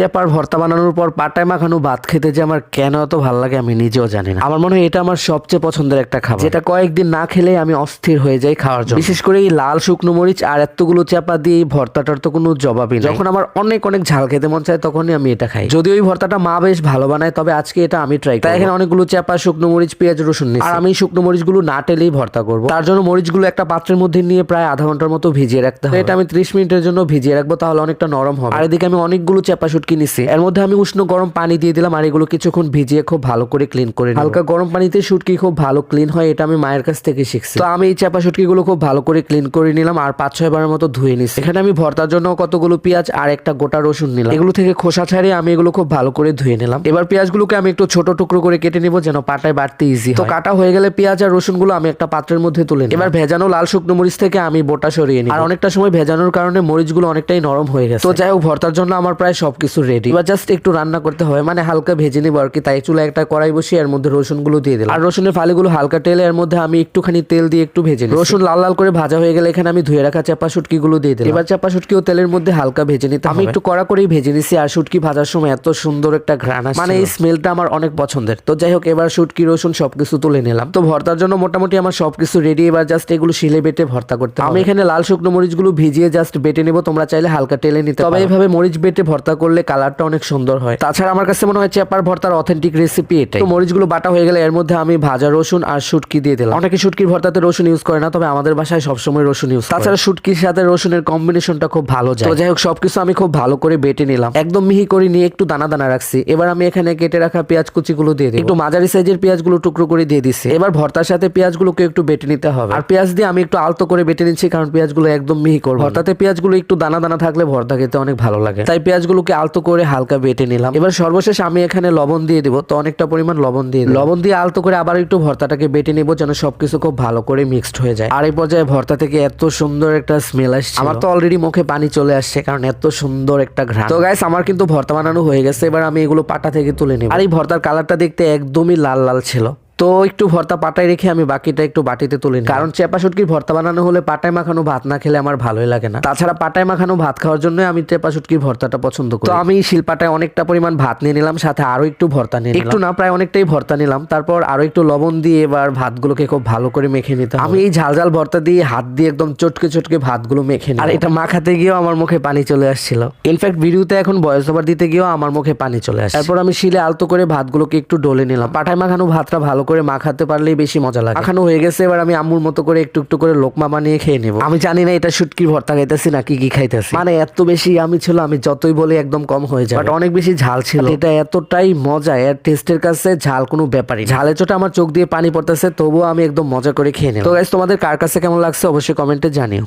চেপার ভর্তা বানানোর পর পাটায় মাখানো ভাত খেতে যে আমার কেন এত ভালো লাগে আমি নিজেও জানি না। আমার মনে হয় এটা আমার সবচেয়ে পছন্দের একটা খাবার। যেটা কয়েকদিন না খেলে আমি অস্থির হয়ে যাই খাওয়ার জন্য। বিশেষ করে এই লাল শুকনো মরিচ আর এতগুলো চাপা দিয়ে এই ভর্তাটার তো কোনো জবাবই নেই। যখন আমার অনেক অনেক ঝাল খেতে মন চায় তখনই আমি এটা খাই। যদি ওই ভর্তাটা মা বেশ ভালো বানায় তবে আজকে এটা আমি ট্রাই করি তাই এখানে অনেকগুলো চাপা শুকনো মরিচ পেঁয়াজ রসুন আর আমি শুকনো মরিচগুলো না টেলেই ভর্তা করব। তার জন্য মরিচগুলো একটা পাত্রের মধ্যে নিয়ে প্রায় আধা ঘণ্টার মতো ভিজিয়ে রাখতে হবে। এটা আমি ত্রিশ মিনিটের জন্য ভিজিয়ে রাখব তাহলে অনেকটা নরম হবে। আর এদিকে আমি অনেকগুলো চাপা শুটকি নিছি। এর মধ্যে আমি উষ্ণ গরম পানি দিয়ে দিলাম আর এগুলো কিছুক্ষণ ভিজিয়ে খুব ভালো করে ক্লিন করে। হালকা গরম পানিতে শুটকি খুব ভালো ক্লিন হয়, এটা আমি মায়ের কাছ থেকে শিখছি। তো আমি এই চাপা শুটকিগুলো খুব ভালো করে ক্লিন করে নিলাম আর পাঁচ, ছয় বারের মতো ধুয়ে নিছি। এখানে আমি ভর্তার জন্য কতগুলো পেঁয়াজ আর একটা গোটা রসুন নিলাম। এগুলো থেকে খোসা ছাড়িয়ে আমি এগুলো খুব ভালো করে ধুয়ে নিলাম। এবার পেঁয়াজগুলোকে আমি একটু ছোট টুকরো করে কেটে নিব যেন পাটায় বাড়তে ইজি তো কাটা হয়ে গেলে পেঁয়াজ আর রসুনগুলো আমি একটা পাত্রের মধ্যে তুলে নিই এবার ভেজানো লাল শুকনো মরিচ থেকে আমি বোটা সরিয়ে নিই আর অনেকটা সময় ভেজানোর কারণে মরিচগুলো অনেকটাই নরম হয়ে গেছে। তো যাই হোক, ভর্তার জন্য আমার প্রায় সবকিছু রেডি এবার জাস্ট একটু রান্না করতে হবে মানে হালকা ভেজে নিব আর কি তাই চুলা একটা কড়াই বসিয়ে এর মধ্যে রসুনগুলো দিয়ে দিলাম। আর রসুনের ফালিগুলো হালকা তেলে এর মধ্যে আমি একটুখানি তেল দিয়ে একটু ভেজে নিই রসুন লাল লাল করে ভাজা হয়ে গেলে এখানে আমি ধুয়ে রাখা চাপা শুটকিগুলো দিয়ে দিলাম। এবার চাপা শুটকি ও তেলের মধ্যে হালকা ভেজে নিতে আমি একটু কড়া করেই ভেজে নিছি আর শুটকি ভাজার সময় এত সুন্দর একটা ঘ্রাণ আসে মানে এই স্মেলটা আমার অনেক পছন্দের। তো যাই হোক এবার শুটকি রসুন সবকিছু তুলে নিলাম। তো ভর্তার জন্য মোটামুটি আমার সবকিছু রেডি এবার জাস্ট এগুলো শিলে বেটে ভর্তা করতে হবে। আমি এখানে লাল শুকনো মরিচগুলো ভিজিয়ে জাস্ট বেটে নেব তোমরা চাইলে হালকা টেলে নিতে তবে এইভাবে মরিচ বেটে ভর্তা করলে কালারটা অনেক সুন্দর হয়। তাছাড়া আমার কাছে মনে হয় চেপার ভর্তার অথেন্টিক রেসিপি এটাই। তো মরিচগুলো বাটা হয়ে গেলে এর মধ্যে আমি ভাজা রসুন আর শুটকি দিয়ে দিলাম। অনেকে শুটকির ভর্তাতে রসুন ইউজ করে না, তবে আমাদের বাসায় সবসময় রসুন ইউজ তাছাড়া শুটকির সাথে রসুনের কম্বিনেশনটা খুব ভালো যায়। তো যাই হোক, সবকিছু আমি খুব ভালো করে বেটে নিলাম। একদম মিহি করে নিয়ে একটু দানা দানা রাখছি। এবার আমি এখানে কেটে রাখা পেঁয়াজ কুচিগুলো দিয়ে দিই একটু মাঝারি সাইজের পেঁয়াজগুলো টুকরো করে দিয়ে দিচ্ছি এবার ভর্তার সাথে পেঁয়াজগুলোকে একটু বেটে নিতে হবে। আর পেঁয়াজ দিয়ে আমি একটু আলতো করে বেটে নিচ্ছি, কারণ পেঁয়াজগুলো একদম মিহি করব ভর্তাতে পেঁয়াজগুলো একটু দানা দানা থাকলে ভর্তা খেতে অনেক ভালো লাগে। তাই পেঁয়াজগুলোকে আলতো করে হালকা বেটে নিলাম। এবার সর্বশেষ আমি এখানে লবণ দিয়ে দিব। তো অনেকটা পরিমাণ লবণ দিয়ে লবণ দিয়ে আলতো করে আবার একটু ভর্তাটাকে বেটে নিব যেন সবকিছু খুব ভালো করে মিক্সড হয়ে যায়। আর এই পর্যায়ে ভর্তা থেকে এত সুন্দর একটা স্মেল আসছে আমার তো অলরেডি মুখে পানি চলে আসছে কারণ এত সুন্দর একটা ঘ্রাণ। তো গাইস আমার কিন্তু ভর্তা বানানো হয়ে গেছে। এবার আমি এগুলো পাটা থেকে তুলে নিব। আর এই ভর্তার কালারটা দেখতে একদমই লাল লাল ছিল। তো একটু ভর্তা পাটায় রেখে আমি বাকিটা একটু বাটিতে তুলে নিই। কারণ চেপা শুটকির ভর্তা বানানো হলে পাটায় মাখানো ভাত না খেলে আমার ভালোই লাগে না। তাছাড়া পাটায় মাখানো ভাত খাওয়ার জন্য আমি চেপা শুটকির ভর্তাটা পছন্দ করি। তো আমি শিলপাটায় অনেকটা পরিমাণ ভাত নিয়ে নিলাম সাথে আরও একটু ভর্তা নিয়ে একটু না প্রায় অনেকটাই ভর্তা নিলাম। তারপর আরও একটু লবণ দিয়ে এবার ভাতগুলোকে খুব ভালো করে মেখে নিতে আমি এই ঝাল ঝাল ভর্তা দিয়ে হাত দিয়ে একদম চটকে চটকে ভাতগুলো মেখে নিই আর এটা মাখাতে গিয়েও আমার মুখে পানি চলে আসছিল। ইনফ্যাক্ট ভিডিওতে এখন বয়স ওভার দিতে গিয়েও আমার মুখে পানি চলে আসে তারপর আমি শিলে আলতো করে ভাতগুলোকে একটু ডলে নিলাম। পাঠায় মাখানো ভাতটা ভালো করে মাখাতে পারলেই বেশি মজা লাগে। মাখানো হয়ে গেছে এবার আমি আম্মুর মতো করে একটু একটু করে লোকমা বানিয়ে খেয়ে নেব। আমি জানি না এটা শুটকির ভর্তা খাইতেছি না কি কি খাইতেছি। মানে এত বেশি আমি ছিল আমি যতই বলি একদম কম হয়ে যায় বাট অনেক বেশি ঝাল ছিল। এটা এতটাই মজা এর টেস্টের কাছে ঝাল কোনো ব্যাপারই না। ঝালে চোটা আমার চোখ দিয়ে পানি পড়তেছে তবুও আমি একদম মজা করে খেয়ে নেব। তো গাইস তোমাদের কার কাছে কেমন লাগছে অবশ্যই কমেন্টে জানিও।